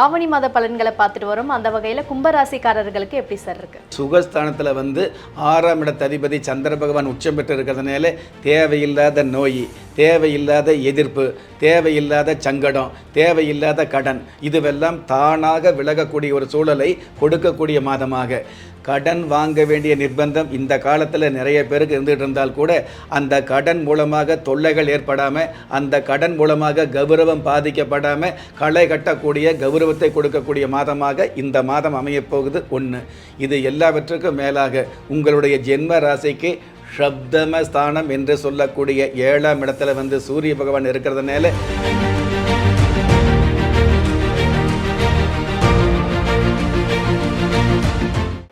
ஆவணி மாத பலன்களை பார்த்துட்டு வரோம். அந்த வகையில் கும்பராசிக்காரர்களுக்கு எப்படி சார் இருக்கு? சுகஸ்தானத்தில் வந்து ஆறாம் இடத்த அதிபதி சந்திர பகவான் உச்சம் பெற்று இருக்கிறதுனால தேவையில்லாத நோய் தேவையில்லாத எதிர்ப்பு தேவையில்லாத சங்கடம் தேவையில்லாத கடன் இதுவெல்லாம் தானாக விலகக்கூடிய ஒரு சூழலை கொடுக்கக்கூடிய மாதமாக. கடன் வாங்க வேண்டிய நிர்பந்தம் இந்த காலத்தில் நிறைய பேருக்கு இருந்துகிட்டு இருந்தால் கூட அந்த கடன் மூலமாக தொல்லைகள் ஏற்படாமல் அந்த கடன் மூலமாக கௌரவம் பாதிக்கப்படாமல் களை கட்டக்கூடிய கௌரவத்தை கொடுக்கக்கூடிய மாதமாக இந்த மாதம் அமையப்போகுது ஒன்று இது எல்லாவற்றுக்கும் மேலாக உங்களுடைய ஜென்ம ராசிக்கு சப்தம ஸ்தானம் என்று சொல்லக்கூடிய ஏழாம் இடத்துல வந்து சூரிய பகவான் இருக்கிறதுனால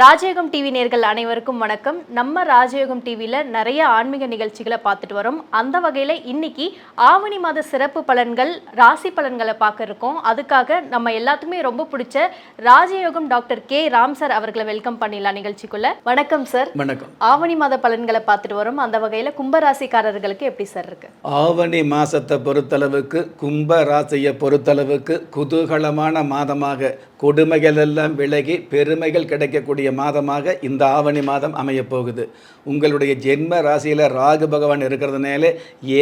ராஜயோகம் டிவி நேர்கள் அனைவருக்கும் வணக்கம். நம்ம ராஜயோகம் டிவியில் நிறைய ஆன்மீக நிகழ்ச்சிகளை பார்த்துட்டு வரோம். அந்த வகையில் இன்னைக்கு ஆவணி மாத சிறப்பு பலன்கள் ராசி பலன்களை பார்க்க இருக்கோம். அதுக்காக நம்ம எல்லாத்துக்குமே ரொம்ப பிடிச்ச ராஜயோகம் டாக்டர் கே. ராம் சார் அவர்களை வெல்கம் பண்ணிடலாம் நிகழ்ச்சிக்குள்ள. வணக்கம் சார். வணக்கம். ஆவணி மாத பலன்களை பார்த்துட்டு வரோம். அந்த வகையில் கும்பராசிக்காரர்களுக்கு எப்படி சார் இருக்கு? ஆவணி மாசத்தை பொறுத்தளவுக்கு கும்ப ராசியை பொறுத்தளவுக்கு குதூகலமான மாதமாக கொடுமைகள் எல்லாம் விலகி பெருமைகள் கிடைக்கக்கூடிய மாதமாக இந்த ஆவணி மாதம் அமையப்போகுது. உங்களுடைய ஜென்ம ராசியில் ராகு பகவான் இருக்கிறதுனால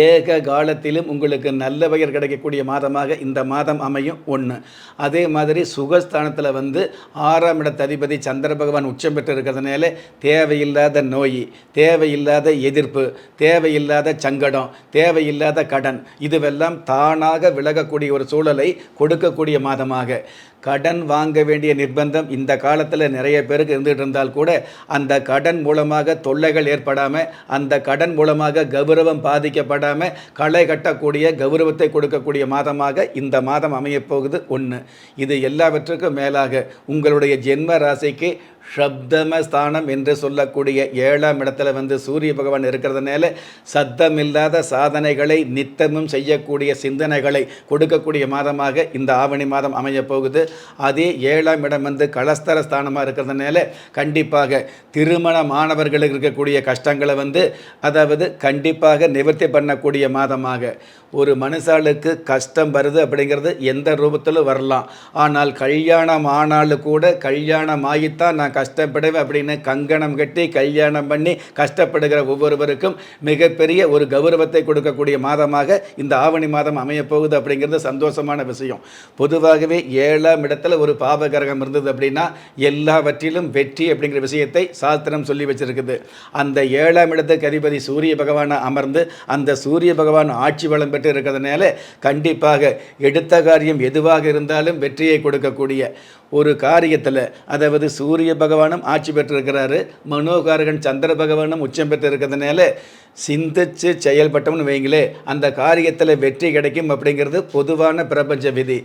ஏக காலத்திலும் உங்களுக்கு நல்ல பெயர் கிடைக்கக்கூடிய மாதமாக இந்த மாதம் அமையும் ஒன்று அதே மாதிரி சுகஸ்தானத்தில் வந்து ஆறாம் இடத்த அதிபதி சந்திர பகவான் உச்சம் பெற்று இருக்கிறதுனால தேவையில்லாத நோய் தேவையில்லாத எதிர்ப்பு தேவையில்லாத சங்கடம் தேவையில்லாத கடன் இதுவெல்லாம் தானாக விலகக்கூடிய ஒரு சூழலை கொடுக்கக்கூடிய மாதமாக. கடன் வாங்க வேண்டிய நிர்பந்தம் இந்த காலத்தில் நிறைய பேருக்கு இருந்துகிட்டு இருந்தால் கூட அந்த கடன் மூலமாக தொல்லைகள் ஏற்படாமல் அந்த கடன் மூலமாக கௌரவம் பாதிக்கப்படாமல் களை கட்டக்கூடிய கௌரவத்தை கொடுக்கக்கூடிய மாதமாக இந்த மாதம் அமையப்போகுது ஒன்று இது எல்லாவற்றுக்கும் மேலாக உங்களுடைய ஜென்ம ராசிக்கு சப்தமஸ்தானம் என்று சொல்லக்கூடிய ஏழாம் இடத்துல வந்து சூரிய பகவான் இருக்கிறதுனால சத்தமில்லாத சாதனைகளை நித்தமும் செய்யக்கூடிய சிந்தனைகளை கொடுக்கக்கூடிய மாதமாக இந்த ஆவணி மாதம் அமையப் போகுது. அதே ஏழாம் இடம் வந்து கலஸ்தர ஸ்தானமாக இருக்கிறதுனால கண்டிப்பாக திருமண மாணவர்களுக்கு இருக்கக்கூடிய கஷ்டங்களை வந்து அதாவது கண்டிப்பாக நிவர்த்தி பண்ணக்கூடிய மாதமாக ஒரு மனுஷாளுக்கு கஷ்டம் வருது அப்படிங்கிறது எந்த ரூபத்திலும் வரலாம். ஆனால் கல்யாணம் ஆனாலும் கூட கல்யாணம் ஆகித்தான் நான் கஷ்டப்படுவேன் அப்படின்னு கங்கணம் கட்டி கல்யாணம் பண்ணி கஷ்டப்படுகிற ஒவ்வொருவருக்கும் மிகப்பெரிய ஒரு கௌரவத்தை கொடுக்கக்கூடிய மாதமாக இந்த ஆவணி மாதம் அமையப்போகுது அப்படிங்கிறது சந்தோஷமான விஷயம். பொதுவாகவே ஏழாம் இடத்துல ஒரு பாவகிரகம் இருந்தது அப்படின்னா எல்லாவற்றிலும் வெற்றி அப்படிங்கிற விஷயத்தை சாஸ்திரம் சொல்லி வச்சிருக்குது. அந்த ஏழாம் இடத்துக்கு அதிபதி சூரிய பகவானை அமர்ந்து அந்த சூரிய பகவான் ஆட்சி வளம் பெற்று இருக்கிறதுனால கண்டிப்பாக எடுத்த காரியம் எதுவாக இருந்தாலும் வெற்றியை கொடுக்கக்கூடிய ஒரு காரியத்தில் அதாவது சூரிய பகவானும் ஆட்சி பெற்றிருக்கிறாரு மனோகாரகன் சந்திர பகவானும் உச்சம் பெற்று இருக்கிறதுனால சிந்திச்சு செயல்பட்டோம்னு வைங்களே அந்த காரியத்தில் வெற்றி கிடைக்கும் அப்படிங்கிறது பொதுவான பிரபஞ்ச விதி.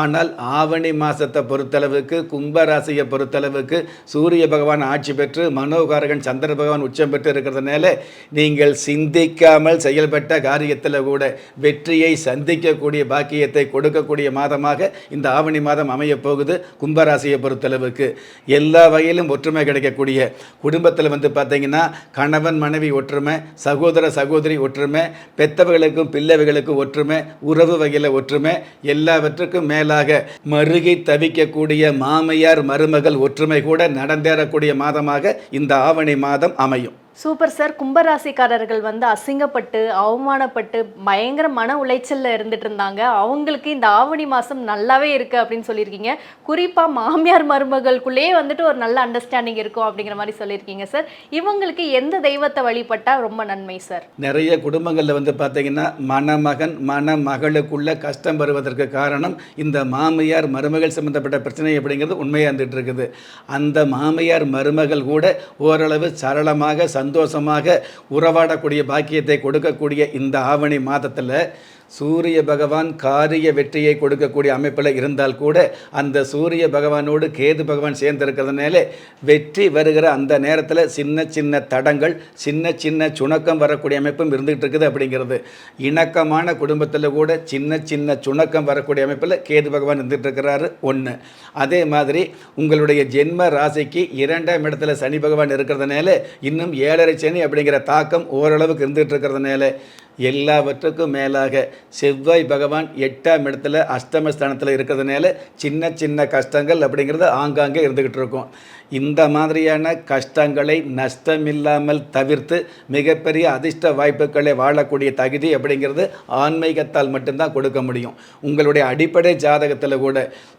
ஆனால் ஆவணி மாதத்தை பொறுத்தளவுக்கு கும்பராசியை பொறுத்தளவுக்கு சூரிய பகவான் ஆட்சி பெற்று மனோகாரகன் சந்திர பகவான் உச்சம் பெற்று இருக்கிறதுனால நீங்கள் சிந்திக்காமல் செயல்பட்ட காரியத்தில் கூட வெற்றியை சந்திக்கக்கூடிய பாக்கியத்தை கொடுக்கக்கூடிய மாதமாக இந்த ஆவணி மாதம் அமையப் போகுது கும்பராசியை பொறுத்தளவுக்கு. எல்லா வகையிலும் ஒற்றுமை கிடைக்கக்கூடிய குடும்பத்தில் வந்து பார்த்தீங்கன்னா கணவன் மனைவி ஒற்றுமை சகோதர சகோதரி ஒற்றுமை பெத்தவர்களுக்கும் பிள்ளைகளுக்கும் ஒற்றுமை உறவு வகையில் ஒற்றுமை எல்லாவற்றுக்கும் மேலாக மருகி தவிக்கக்கூடிய மாமையார் மருமகள் ஒற்றுமை கூட நடந்தேறக்கூடிய மாதமாக இந்த ஆவணி மாதம் அமையும். Super sir. கும்பராசிக்காரர்கள் வந்து அசிங்கப்பட்டு அவமானப்பட்டு பயங்கர மன உளைச்சலில் இருந்துட்டு இருந்தாங்க. அவங்களுக்கு இந்த ஆவணி மாதம் நல்லாவே இருக்கு அப்படின்னு சொல்லியிருக்கீங்க. குறிப்பாக மாமியார் மருமகளுக்குள்ளேயே வந்துட்டு ஒரு நல்ல அண்டர்ஸ்டாண்டிங் இருக்கும் அப்படிங்கிற மாதிரி சொல்லியிருக்கீங்க சார். இவங்களுக்கு எந்த தெய்வத்தை வழிபட்டால் ரொம்ப நன்மை சார்? நிறைய குடும்பங்களில் வந்து பார்த்தீங்கன்னா மணமகன் மணமகளுக்குள்ள கஷ்டம் வருவதற்கு காரணம் இந்த மாமியார் மருமகள் சம்பந்தப்பட்ட பிரச்சனை அப்படிங்கிறது உண்மையாக இருந்துகிட்டு இருக்குது. அந்த மாமியார் மருமகள் கூட ஓரளவு சரளமாக சந்தோஷமாக உறவாடக்கூடிய பாக்கியத்தை கொடுக்கக்கூடிய இந்த ஆவணி மாதத்தில் சூரிய பகவான் காரிய வெற்றியை கொடுக்கக்கூடிய அமைப்பில் இருந்தால் கூட அந்த சூரிய பகவானோடு கேது பகவான் சேர்ந்திருக்கிறதுனால வெற்றி வருகிற அந்த நேரத்தில் சின்ன சின்ன தடங்கள் சின்ன சின்ன சுணக்கம் வரக்கூடிய அமைப்பும் இருந்துகிட்டு இருக்குது அப்படிங்கிறது. இணக்கமான குடும்பத்தில் கூட சின்ன சின்ன சுணக்கம் வரக்கூடிய அமைப்பில் கேது பகவான் இருந்துகிட்டு இருக்கிறாரு ஒன்று அதே மாதிரி உங்களுடைய ஜென்ம ராசிக்கு இரண்டாம் இடத்துல சனி பகவான் இருக்கிறதுனால இன்னும் ஏழரை சனி அப்படிங்கிற தாக்கம் ஓரளவுக்கு இருந்துகிட்டு இருக்கிறதுனால எல்லாவற்றுக்கும் மேலாக செவ்வாய் பகவான் எட்டாம் இடத்துல அஷ்டமஸ்தானத்தில் இருக்கிறதுனால சின்ன சின்ன கஷ்டங்கள் அப்படிங்கிறது ஆங்காங்கே இருந்துக்கிட்டு இருக்கும். இந்த மாதிரியான கஷ்டங்களை நஷ்டமில்லாமல் தவிர்த்து மிகப்பெரிய அதிர்ஷ்ட வாய்ப்புகளை வாழக்கூடிய தகுதி அப்படிங்கிறது ஆன்மீகத்தால் மட்டும்தான் கொடுக்க முடியும். உங்களுடைய அடிப்படை ஜாதகத்தில் கூட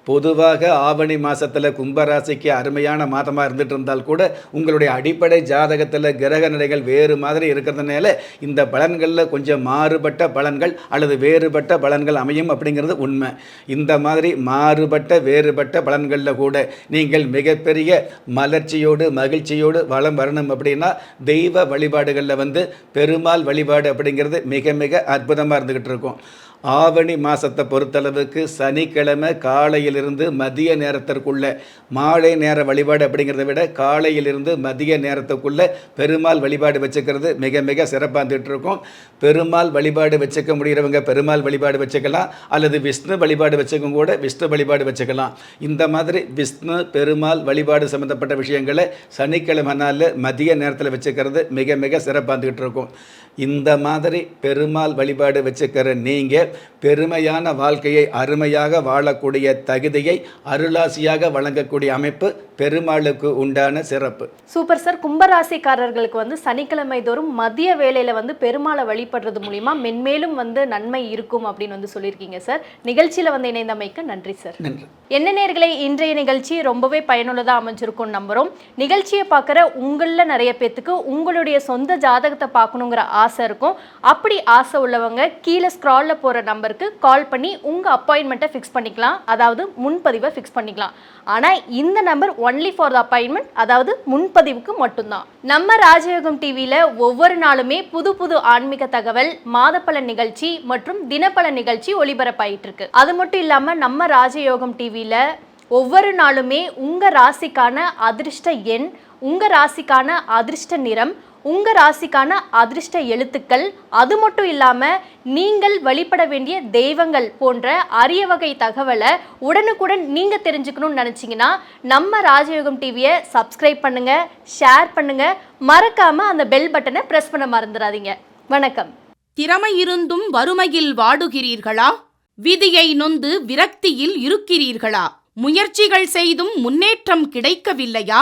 பொதுவாக ஆவணி மாதத்தில் கும்பராசிக்கு அருமையான மாதமாக இருந்துட்டு இருந்தால் கூட உங்களுடைய அடிப்படை ஜாதகத்தில் கிரக நிலைகள் வேறு மாதிரி இருக்கிறதுனால இந்த பலன்களில் கொஞ்சம் மாறுபட்ட பலன்கள் அல்லது வேறுபட்ட பலன்கள் அமையும் அப்படிங்கிறது உண்மை. இந்த மாதிரி மாறுபட்ட வேறுபட்ட பலன்களில் கூட நீங்கள் மிகப்பெரிய மலர்ச்சியோடு மகிழ்ச்சியோடு வளம் வரணும் அப்படின்னா தெய்வ வழிபாடுகளில் வந்து பெருமாள் வழிபாடு அப்படிங்கிறது மிக மிக அற்புதமாக இருந்துக்கிட்டு இருக்கும். ஆவணி மாதத்தை பொறுத்தளவுக்கு சனிக்கிழமை காலையிலிருந்து மதிய நேரத்திற்குள்ள மாலை நேர வழிபாடு அப்படிங்கிறத விட காலையிலிருந்து மதிய நேரத்துக்குள்ளே பெருமாள் வழிபாடு வச்சுக்கிறது மிக மிக சிறப்பாக இருக்கும் பெருமாள் வழிபாடு வச்சுக்க முடிகிறவங்க பெருமாள் வழிபாடு வச்சுக்கலாம். அல்லது விஷ்ணு வழிபாடு வச்சுக்கும் கூட விஷ்ணு வழிபாடு வச்சுக்கலாம். இந்த மாதிரி விஷ்ணு பெருமாள் வழிபாடு சம்மந்தப்பட்ட விஷயங்களை சனிக்கிழமை நாளில் மதிய நேரத்தில் வச்சுக்கிறது மிக மிக சிறப்பாக இருக்கும் இந்த மாதிரி பெருமாள் வழிபாடு வச்சுக்கிற நீங்கள் பெருமையான வாழ்க்கையை அருமையாக வாழக்கூடிய தகுதியை அருளாசியாக வழங்கக்கூடிய அமைப்பு பெருமாளுக்கு உண்டான சிறப்பு. சூப்பர் சார் கும்பராசிக்காரர்களுக்கு வந்து சனிக்கிழமை தோறும் மதிய வேளையில வந்து பெருமாளை வழிபடுறது மூலியமா மென்மேலும் வந்து நன்மை இருக்கும் அப்படின்னு வந்து சொல்லியிருக்கீங்க சார் நிகழ்ச்சியில வந்து இணைந்தமைக்கு நன்றி சார் நன்றி. என்ன நேர்களே இன்றைய நிகழ்ச்சி ரொம்பவே பயனுள்ளதாக அமைஞ்சிருக்கும் நம்புறோம். நிகழ்ச்சியை பார்க்குற உங்களில் நிறைய பேத்துக்கு உங்களுடைய சொந்த ஜாதகத்தை பார்க்கணுங்கிற ஆசை இருக்கும். அப்படி ஆசை உள்ளவங்க கீழே ஸ்க்ராலில் போகிற நம்பருக்கு கால் பண்ணி உங்கள் அப்பாயின்மெண்ட்டை ஃபிக்ஸ் பண்ணிக்கலாம். அதாவது முன்பதிவை ஃபிக்ஸ் பண்ணிக்கலாம். ஆனால் இந்த number only for the appointment அதாவது முன்பதிவுக்கு மட்டும்தான். நம்ம ராஜயோகம் டிவியில் ஒவ்வொரு நாளுமே புது புது ஆன்மீக தகவல் மாதப்பலன் நிகழ்ச்சி மற்றும் தினப்பல நிகழ்ச்சி ஒளிபரப்பாயிட்டு இருக்கு அது மட்டும் இல்லாமல் நம்ம ராஜயோகம் டிவியில் ஒவ்வொரு நாளுமே உங்கள் ராசிக்கான அதிர்ஷ்ட எண் உங்கள் ராசிக்கான அதிர்ஷ்ட நிறம் உங்கள் ராசிக்கான அதிர்ஷ்ட எழுத்துக்கள் அது மட்டும் இல்லாமல் நீங்கள் வழிபட வேண்டிய தெய்வங்கள் போன்ற அரிய வகை தகவலை உடனுக்குடன் நீங்கள் தெரிஞ்சுக்கணும்னு நினச்சிங்கன்னா நம்ம ராஜயோகம் டிவியை சப்ஸ்கிரைப் பண்ணுங்கள் ஷேர் பண்ணுங்கள் மறக்காமல் அந்த பெல் பட்டனை ப்ரெஸ் பண்ண மறந்துடாதீங்க. வணக்கம். திறமை இருந்தும் வறுமையில் வாடுகிறீர்களா? விதியை நொந்து விரக்தியில் இருக்கிறீர்களா? முயற்சிகள் செய்தும் முன்னேற்றம் கிடைக்கவில்லையா?